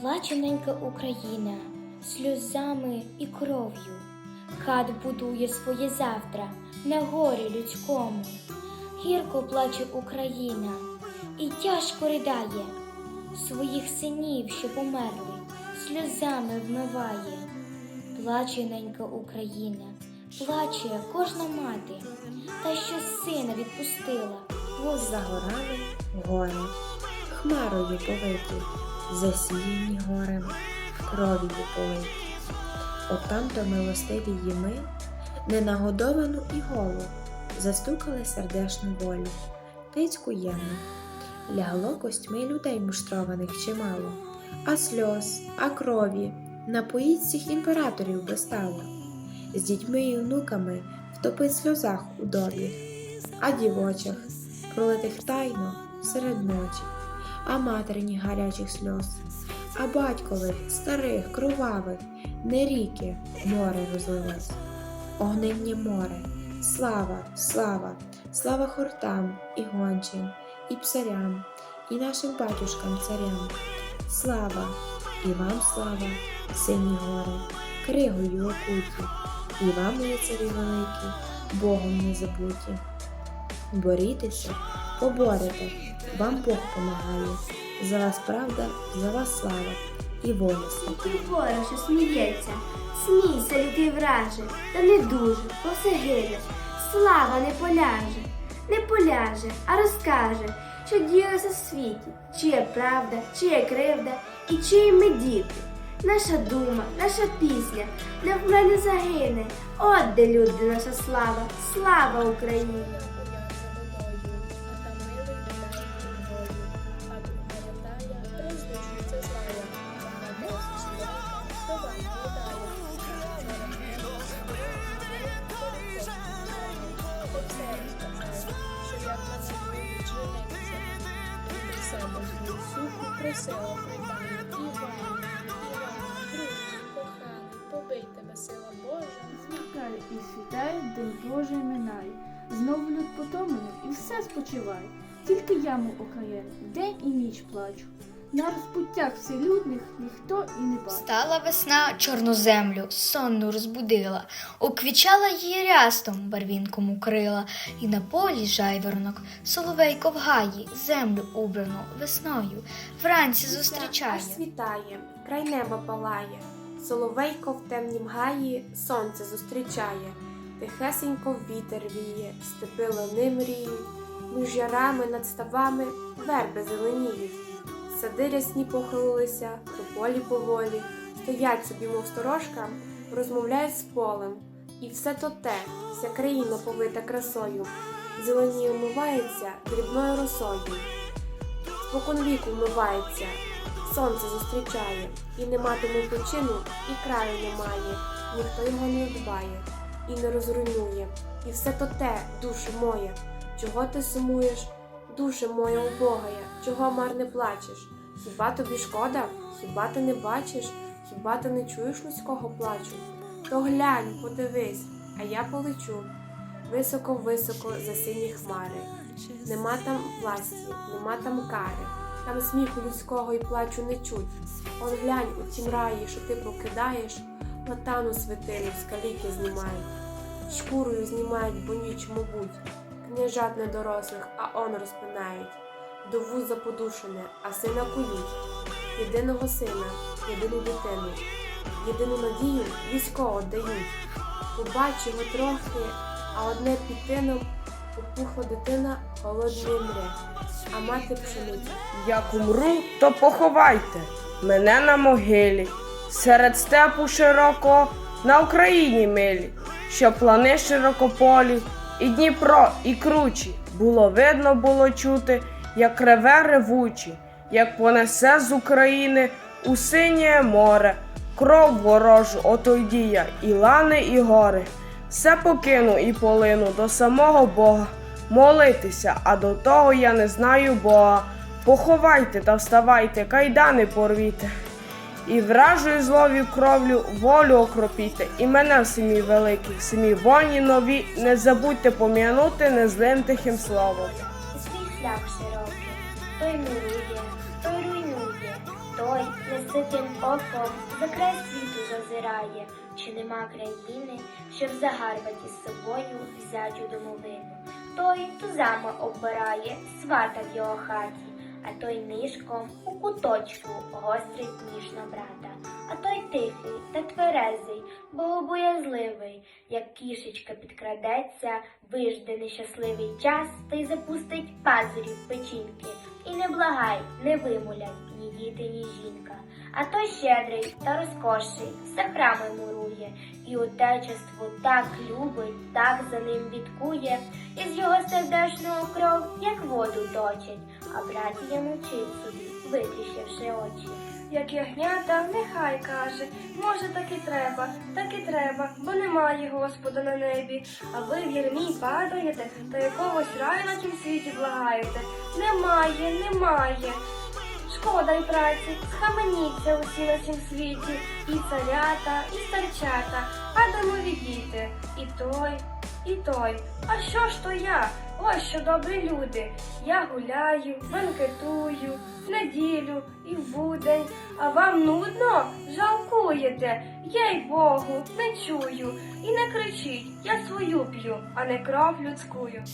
Плаче ненька Україна сльозами і кров'ю. Хат будує своє завтра на горі людському. Гірко плаче Україна і тяжко ридає своїх синів, що померли, сльозами вмиває. Плаче ненька Україна, плаче кожна мати, та що сина відпустила. Загорали гори, хмарою повиті, засіяні горем, кров'ю политі. Отам то милостиві їми, ненагодовану і голу, застукали сердешну волю, тицьку ємну. Лягло костьми людей муштрованих чимало, а сльоз, а крові напоїть всіх імператорів би стало, з дітьми і внуками втопить сльозах у добі, а дівочих пролитих тайно серед ночі, а материні гарячих сльоз, а батькових, старих, кровавих, не ріки, море розлилось, огненнє море, слава, слава, слава хортам і гончим, і псарям, і нашим батюшкам царям. Слава, і вам слава, сині гори, кригою окуті, і вам, лицарі великі, Богом не забуті. Борітеся, поборете, вам Бог помагає. За вас правда, за вас слава і свята. Ти що сміється, смійся, лютий враже, та не дуже, бо все гине. Слава не поляже, не поляже, а розкаже, що діялося в світі, чия правда, чия кривда і чиї ми діти. Наша дума, наша пісня не в мене загине. От де люди, наша слава, слава Україні! Просила прийдання Іван, Іван, коханий, побий тебе сила Божа. Зникає і світає, день Божий минає. Знову люд потомлений і все спочиває. Тільки яму окаєн, день і ніч плачу. На розпуттях вселюдних ніхто і не бачить. Стала весна чорну землю, сонну розбудила, уквічала її рястом, барвінком укрила, і на полі жайворонок, соловейко в гаї, землю убрану весною, вранці зустрічає. Аж світає, край неба палає, соловейко в темнім гаї сонце зустрічає, тихесенько вітер віє, степи лани мріють, між ярами над ставами верби зеленіють. Сади рясні похилилися, тополі поволі, стоять собі, мов сторожка, розмовляють з полем. І все то те, вся країна повита красою, зелені омивається дрібною росою. Спокон віку вмивається, сонце зустрічає, і нема тому почину, і краю немає, ніхто його не дбає і не розруйнує. І все то те, душе моє, чого ти сумуєш, душе моя убогая, чого марне плачеш? Хіба тобі шкода? Хіба ти не бачиш? Хіба ти не чуєш людського плачу? То глянь, подивись, а я полечу. Високо-високо за сині хмари. Нема там власті, нема там кари, там сміху людського і плачу не чуть. Он глянь у тім раї, що ти покидаєш, латану святину з каліки знімають, шкурою знімають, бо ніч, мабуть, княжат недорослих, а он розпинають, дову заподушене, а сина кують, єдиного сина, єдину дитину, єдину надію військово дають. Побач його трохи, а одне під тином опухла дитина голодний мре, а мати пшениця. Як умру, то поховайте мене на могилі, серед степу широкого на Україні милі, що плани широкополі, і Дніпро, і кручі. Було видно, було чути, як реве ревучі, як понесе з України у синє море, кров ворожу отойдія, і лани, і гори. Все покину і полину до самого Бога. Молитися, а до того я не знаю Бога. Поховайте та вставайте, кайдани порвіте. І вражою злові кровлю волю окропіте, і мене в семі великих, семі воні нові, не забудьте пом'янути незлим тихим словом. Свій шлях широкий, той милує, той руйнує, той неситим оком за світу зазирає, чи нема країни, щоб загарбати з собою взять у домовину. Той тузами оббирає свата в його хаті, а той нишком у куточку гострить ніж на брата. А той тихий та тверезий, богобоязливий, як кішечка підкрадеться, вижде нещасливий час та й запустить пазурі в печінки. І не благай, не вимуляй ні діти, ні жінка. А той щедрий та розкоший, все храми мурує, і отечество так любить, так за ним відкує, із його сердечного кров, як воду точить, а братія мовчить собі, витріщивши очі. Як ягнята, нехай каже, може так і треба, так і треба, бо немає Господа на небі. А ви в ярмі падаєте та якогось раю на тім світі благаєте. Немає, немає. Шкода й праці, схаменіться усі на цім світі, і царята, і старчата, адамові діти, і той, і той. А що ж то я? Ось що добрі люди. Я гуляю, банкетую, в неділю і в будень. А вам нудно? Жалкуєте? Їй Богу, не чую. І не кричіть, я свою п'ю, а не кров людськую.